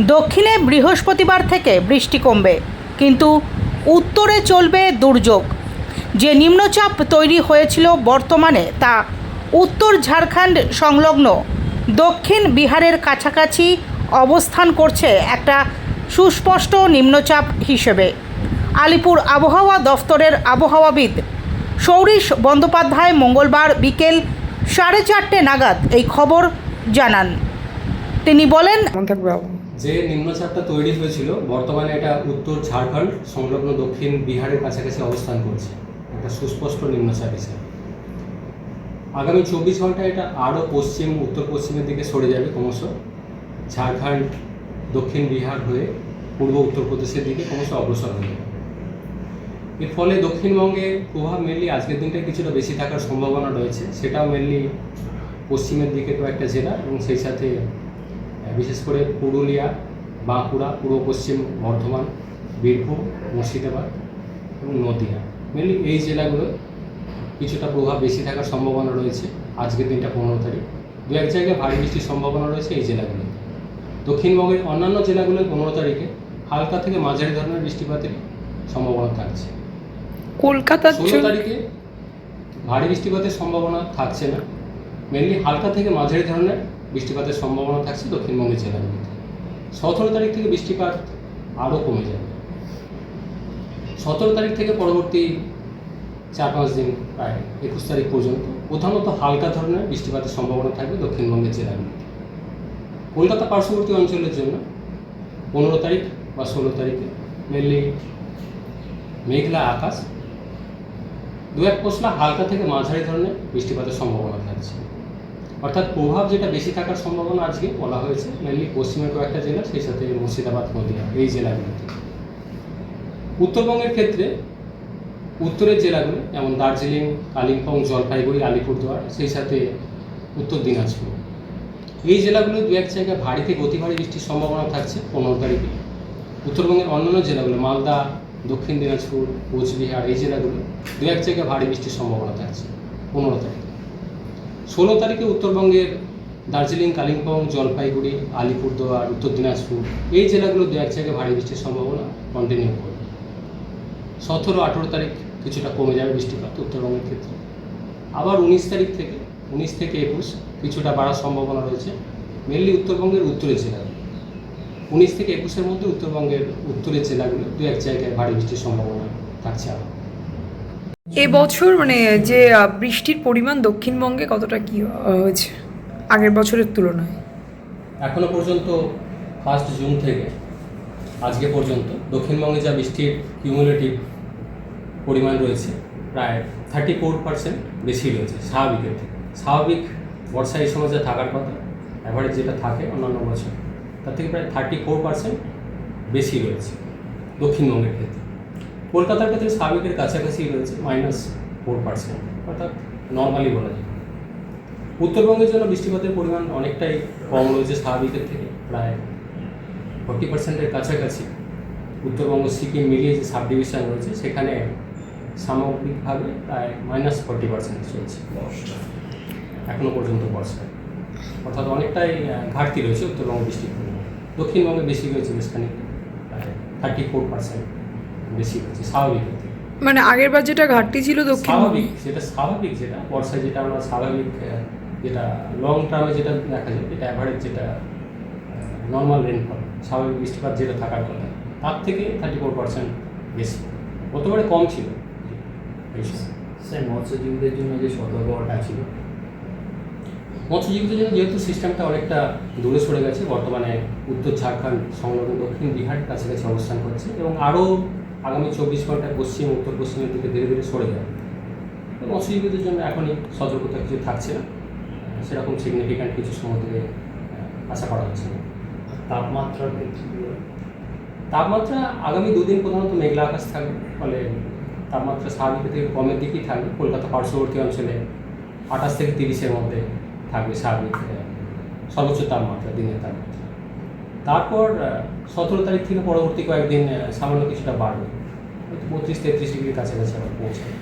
দক্ষিণে বৃহস্পতিবার থেকে বৃষ্টি কমবে, কিন্তু উত্তরে চলবে দুর্যোগ। যে নিম্নচাপ তৈরি হয়েছিল বর্তমানে তা উত্তর ঝাড়খণ্ড সংলগ্ন দক্ষিণ বিহারের কাছাকাছি অবস্থান করছে একটা সুস্পষ্ট নিম্নচাপ হিসেবে। আলিপুর আবহাওয়া দফতরের আবহাওয়াবিদ সৌরিশ বন্দ্যোপাধ্যায় মঙ্গলবার বিকেল সাড়ে চারটে নাগাদ এই খবর জানান। তিনি বলেন যে নিম্নচাপটা তৈরি হয়েছিল, বর্তমানে এটা উত্তর ঝাড়খণ্ড, সংলগ্ন দক্ষিণ বিহারের কাছাকাছি অবস্থান করছে। একটা সুস্পষ্ট নিম্নচাপ হিসেবে আগামী চব্বিশ ঘন্টায় এটা আরও পশ্চিম উত্তর পশ্চিমের দিকে সরে যাবে ক্রমশ। ঝাড়খণ্ড, দক্ষিণ বিহার হয়ে পূর্ব উত্তরপ্রদেশের দিকে ক্রমশ অগ্রসর হয়ে যাবে এর ফলে দক্ষিণবঙ্গে প্রভাব মেনলি আজকের দিনটায় কিছুটা বেশি থাকার সম্ভাবনা রয়েছে। সেটাও মেনলি পশ্চিমের দিকে কয়েকটা জেলা এবং সেই সাথে বিশেষ করে পুরুলিয়া বাঁকুড়া পূর্ব পশ্চিম বর্ধমান বীরভূম মুর্শিদাবাদ এবং নদিয়া। মেনলি এই জেলাগুলো কিছুটা প্রভাব বেশি থাকার সম্ভাবনা রয়েছে আজকের দিনটা পনেরো তারিখ। দু এক জায়গায় ভারী বৃষ্টির সম্ভাবনা রয়েছে এই জেলাগুলোতে। দক্ষিণবঙ্গের অন্যান্য জেলাগুলোয় পনেরো তারিখে হালকা থেকে মাঝারি ধরনের বৃষ্টিপাতের সম্ভাবনা থাকছে। কলকাতার ষোলো তারিখে ভারী বৃষ্টিপাতের সম্ভাবনা থাকছে না। মেনলি হালকা থেকে মাঝারি ধরনের বৃষ্টিপাতের সম্ভাবনা থাকছে দক্ষিণবঙ্গের জেলাগুলিতে সতেরো তারিখ থেকে বৃষ্টিপাত আরও কমে যাবে। সতেরো তারিখ থেকে পরবর্তী চার পাঁচ দিন প্রায় একুশ তারিখ পর্যন্ত প্রধানত হালকা ধরনের বৃষ্টিপাতের সম্ভাবনা থাকবে দক্ষিণবঙ্গের জেলাগুলিতে কলকাতা পার্শ্ববর্তী অঞ্চলের জন্য পনেরো তারিখ বা ষোলো তারিখে মেনলি মেঘলা আকাশ, দু এক পশলা হালকা থেকে মাঝারি ধরনের বৃষ্টিপাতের সম্ভাবনা থাকছে। অর্থাৎ প্রভাব যেটা বেশি থাকার সম্ভাবনা আজকে বলা হয়েছে মেনলি পশ্চিমের কয়েকটা জেলা সেই সাথে মুর্শিদাবাদ, নদীয়া, এই জেলাগুলিতে উত্তরবঙ্গের ক্ষেত্রে উত্তরের জেলাগুলো যেমন দার্জিলিং, কালিম্পং, জলপাইগুড়ি, আলিপুরদুয়ার, সেই সাথে উত্তর দিনাজপুর। এই জেলাগুলো দু এক জায়গায় ভারী থেকে অতি ভারী বৃষ্টির সম্ভাবনা থাকছে পনেরো তারিখে। উত্তরবঙ্গের অন্যান্য জেলাগুলো, মালদা, দক্ষিণ দিনাজপুর, কোচবিহার, এই জেলাগুলো দু এক জায়গায় ভারী বৃষ্টির সম্ভাবনা থাকছে পনেরো তারিখে। ষোলো তারিখে উত্তরবঙ্গের দার্জিলিং, কালিম্পং, জলপাইগুড়ি, আলিপুরদুয়ার, উত্তর দিনাজপুর, এই জেলাগুলো দু এক জায়গায় ভারী বৃষ্টির সম্ভাবনা কন্টিনিউ করবে সতেরো, আঠেরো তারিখ কিছুটা কমে যাবে বৃষ্টিপাত উত্তরবঙ্গের ক্ষেত্রে। আবার উনিশ তারিখ থেকে, উনিশ থেকে একুশ কিছুটা বাড়ার সম্ভাবনা রয়েছে মেনলি উত্তরবঙ্গের উত্তরের জেলাগুলো। উনিশ থেকে একুশের মধ্যে উত্তরবঙ্গের উত্তরের জেলাগুলো দু এক জায়গায় ভারী বৃষ্টির সম্ভাবনা থাকছে আবার এবছর মানে যে বৃষ্টির পরিমাণ দক্ষিণবঙ্গে কতটা কি হয়েছে? আগের বছরের তুলনায়। এখনও পর্যন্ত ফার্স্ট জুন থেকে, আজকে পর্যন্ত দক্ষিণবঙ্গে যা বৃষ্টির কিউমুলেটিভ পরিমাণ রয়েছে, প্রায় থার্টি ফোর পার্সেন্ট বেশি রয়েছে, স্বাভাবিকের থেকে। স্বাভাবিক বর্ষা এই সময় যা থাকার কথা অ্যাভারেজ যেটা থাকে অন্যান্য বছর, তার থেকে প্রায় থার্টি ফোর পার্সেন্ট বেশি রয়েছে দক্ষিণবঙ্গের ক্ষেত্রে। কলকাতার ক্ষেত্রে স্বাভাবিকের কাছাকাছি রয়েছে মাইনাস ফোর পার্সেন্ট অর্থাৎ নর্মালি বলা যায়। উত্তরবঙ্গের জন্য বৃষ্টিপাতের পরিমাণ অনেকটাই কম রয়েছে স্বাভাবিকের থেকে, প্রায় ফর্টি পার্সেন্টের কাছাকাছি। উত্তরবঙ্গ, সিকিম মিলিয়ে যে সাব ডিভিশন রয়েছে, সেখানে সামগ্রিকভাবে প্রায় মাইনাস ফর্টি পার্সেন্ট চলছে। এখনও পর্যন্ত বর্ষায় অর্থাৎ অনেকটাই ঘাটতি রয়েছে উত্তরবঙ্গ বৃষ্টির পরিমাণ। দক্ষিণবঙ্গে বেশি রয়েছে বেশ খানিকটা, প্রায় থার্টি ফোর পার্সেন্ট বেশি রয়েছে স্বাভাবিক মানে আগের বার যেটা ঘাটতি ছিল দক্ষিণবঙ্গে স্বাভাবিক সেটা স্বাভাবিক যেটা বর্ষায় যেটা আমরা স্বাভাবিক যেটা লং টার্মে যেটা দেখা যায় যেটা অ্যাভারেজ যেটা নর্মাল রেনফল স্বাভাবিক বৃষ্টিপাত যেটা থাকার কথা তার থেকে থার্টি ফোর পার্সেন্ট বেশি। গতবারে কম ছিল। স্যার মৎস্যজীবীদের জন্য যে সতর্কতা ছিল? মৎস্যজীবীদের জন্য যেহেতু সিস্টেমটা অনেকটা দূরে সরে গেছে বর্তমানে উত্তর ঝাড়খণ্ড সংলগ্ন দক্ষিণ বিহার কাছাকাছি অবস্থান করছে এবং আরও আগামী চব্বিশ ঘণ্টা পশ্চিম উত্তর পশ্চিমের দিকে ধীরে ধীরে সরে যাবে। তো মৎস্যজীবীদের জন্য এখনই সতর্কতা কিছু থাকছে না। সেরকম সিগনিফিক্যান্ট কিছু সমুদ্রে আশা করা হচ্ছে না। তাপমাত্রার ক্ষেত্রে তাপমাত্রা আগামী দুদিন প্রধানত মেঘলা আকাশ থাকবে ফলে তাপমাত্রা স্বাভাবিক থেকে কমের দিকেই থাকবে। কলকাতা পার্শ্ববর্তী অঞ্চলে আঠাশ থেকে তিরিশের মধ্যে থাকবে স্বাভাবিক সর্বোচ্চ তাপমাত্রা দিনের তাপমাত্রা। তারপর সতেরো তারিখ থেকে পরবর্তী কয়েকদিন সামান্য কিছুটা বাড়বে। বত্রিশ তেত্রিশ ডিগ্রির কাছাকাছি আবার পৌঁছাবে।